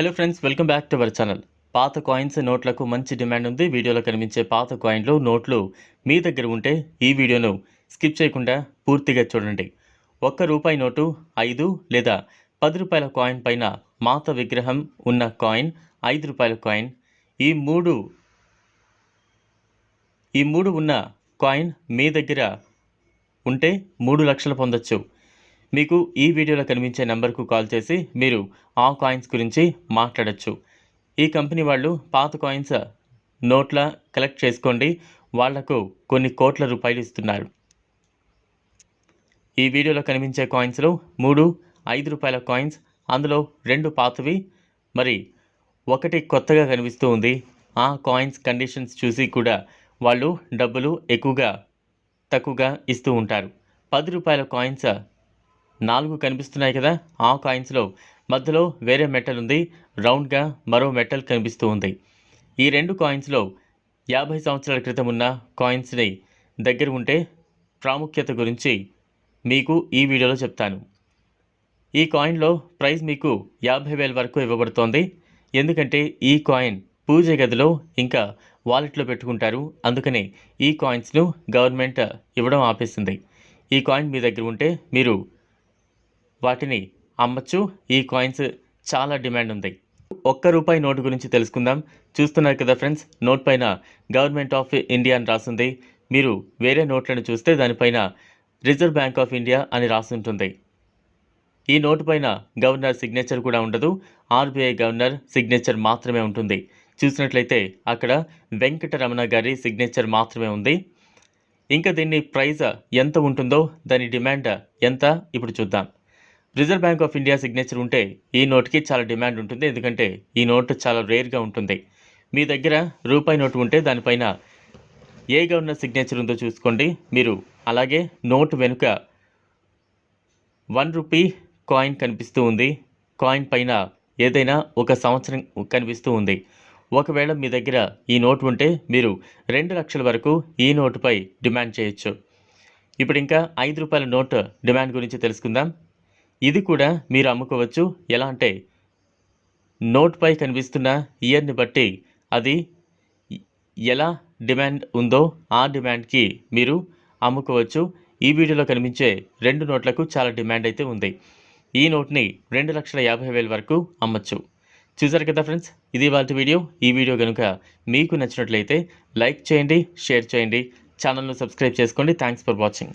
Hello friends welcome back to our channel పాత coins నోట్లకు మంచి డిమాండ్ ఉంది. వీడియోలో కనిపించే పాత కాయిన్లు నోట్లు మీ దగ్గర ఉంటే ఈ వీడియోను స్కిప్ చేయకుండా పూర్తిగా చూడండి. ఒక్క రూపాయి నోటు ఐదు లేదా పది రూపాయల కాయిన్ పైన మాత విగ్రహం ఉన్న కాయిన్ ఐదు రూపాయల కాయిన్ ఈ మూడు ఈ మూడు ఉన్న కాయిన్ మీ దగ్గర ఉంటే మూడు లక్షలు పొందొచ్చు. మీకు ఈ వీడియోలో కనిపించే నెంబర్కు కాల్ చేసి మీరు ఆ కాయిన్స్ గురించి మాట్లాడచ్చు. ఈ కంపెనీ వాళ్ళు పాత కాయిన్స్ నోట్ల కలెక్ట్ చేసుకోండి. వాళ్ళకు కొన్ని కోట్ల రూపాయలు ఇస్తున్నారు. ఈ వీడియోలో కనిపించే కాయిన్స్లో మూడు ఐదు రూపాయల కాయిన్స్ అందులో రెండు పాతవి. మరి ఒకటి కొత్తగా కనిపిస్తూ ఉంది. ఆ కాయిన్స్ కండిషన్స్ చూసి కూడా వాళ్ళు డబ్బులు ఎక్కువగా తక్కువగా ఇస్తూ ఉంటారు. పది రూపాయల కాయిన్స్ నాలుగు కనిపిస్తున్నాయి కదా ఆ కాయిన్స్లో మధ్యలో వేరే మెటల్ ఉంది రౌండ్గా మరో మెటల్ కనిపిస్తూ ఉంది. ఈ రెండు కాయిన్స్లో యాభై సంవత్సరాల క్రితం ఉన్న కాయిన్స్ని దగ్గర ఉంటే ప్రాముఖ్యత గురించి మీకు ఈ వీడియోలో చెప్తాను. ఈ కాయిన్లో ప్రైస్ మీకు యాభై వేల వరకు ఇవ్వబడుతోంది. ఎందుకంటే ఈ కాయిన్ పూజ గదిలో ఇంకా వాలెట్లో పెట్టుకుంటారు. అందుకనే ఈ కాయిన్స్ను గవర్నమెంట్ ఇవ్వడం ఆపేసింది. ఈ కాయిన్ మీ దగ్గర ఉంటే మీరు వాటిని అమ్మచ్చు. ఈ కాయిన్స్ చాలా డిమాండ్ ఉంది. ఒక్క రూపాయి నోటు గురించి తెలుసుకుందాం. చూస్తున్నారు కదా ఫ్రెండ్స్ నోట్ పైన గవర్నమెంట్ ఆఫ్ ఇండియా అని రాసింది. మీరు వేరే నోట్లను చూస్తే దానిపైన రిజర్వ్ బ్యాంక్ ఆఫ్ ఇండియా అని రాసుంటుంది. ఈ నోటు పైన గవర్నర్ సిగ్నేచర్ కూడా ఉండదు. ఆర్బీఐ గవర్నర్ సిగ్నేచర్ మాత్రమే ఉంటుంది. చూసినట్లయితే అక్కడ వెంకటరమణ గారి సిగ్నేచర్ మాత్రమే ఉంది. ఇంకా దీన్ని ప్రైస్ ఎంత ఉంటుందో దాని డిమాండ్ ఎంత ఇప్పుడు చూద్దాం. Reserve Bank of India signature ఉంటే ఈ నోట్కి చాలా డిమాండ్ ఉంటుంది. ఎందుకంటే ఈ నోట్ చాలా రేర్గా ఉంటుంది. మీ దగ్గర రూపాయి నోటు ఉంటే దానిపైన ఏ గవర్నర్ సిగ్నేచర్ ఉందో చూసుకోండి. మీరు అలాగే నోట్ వెనుక వన్ రూపీ కాయిన్ కనిపిస్తూ ఉంది. కాయిన్ పైన ఏదైనా ఒక సంవత్సరం కనిపిస్తూ ఉంది. ఒకవేళ మీ దగ్గర ఈ నోట్ ఉంటే మీరు రెండు లక్షల వరకు ఈ నోటుపై డిమాండ్ చేయొచ్చు. ఇప్పుడు ఇంకా ఐదు రూపాయల నోట్ డిమాండ్ గురించి తెలుసుకుందాం. ఇది కూడా మీరు అమ్ముకోవచ్చు. ఎలా అంటే నోట్పై కనిపిస్తున్న ఇయర్ని బట్టి అది ఎలా డిమాండ్ ఉందో ఆ డిమాండ్కి మీరు అమ్ముకోవచ్చు. ఈ వీడియోలో కనిపించే రెండు నోట్లకు చాలా డిమాండ్ అయితే ఉంది. ఈ నోట్ని రెండు లక్షల యాభై వేల వరకు అమ్మచ్చు. చూసారు కదా ఫ్రెండ్స్? ఇది వాళ్ళ వీడియో. ఈ వీడియో కనుక మీకు నచ్చినట్లయితే లైక్ చేయండి షేర్ చేయండి. ఛానల్ను సబ్స్క్రైబ్ చేసుకోండి. Thanks for watching.